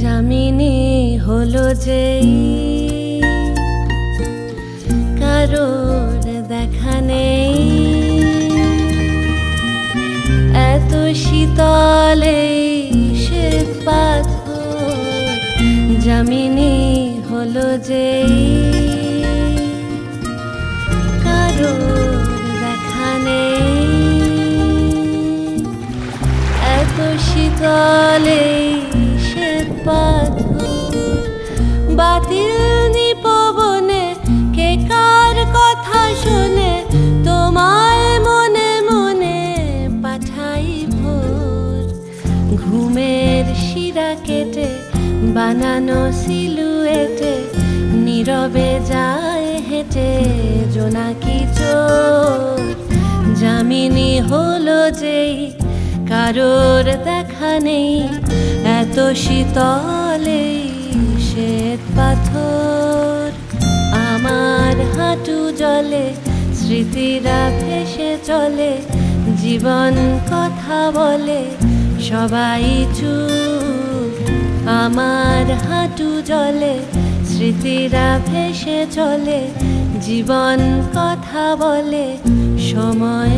জামিনী হলো যেই। কারোর দেখা নেই। এত শীতলে শ্বেত পাথর জামিনী হলো যেই। কারোর দেখা নেই। এত শীতলে পাথর। বাতিল নিপবনে কে কার কথা শুনে? মনে মনে ঘুমের শিরা কেটে, বানানো সিলুয়েটে নীরবে যায় হেঁটে, জোনাকি চোর। জামিনী হলো যেই, কারোর দেখা নেই। এত শীতলে শ্বেত পাথর। আমার হাঁটু জলে, স্মৃতিরা ভেসে চলে, জীবন কথা বলে, সবাই চুপ। আমার হাঁটু জলে, স্মৃতিরা ভেসে চলে, জীবন কথা বলে, সময়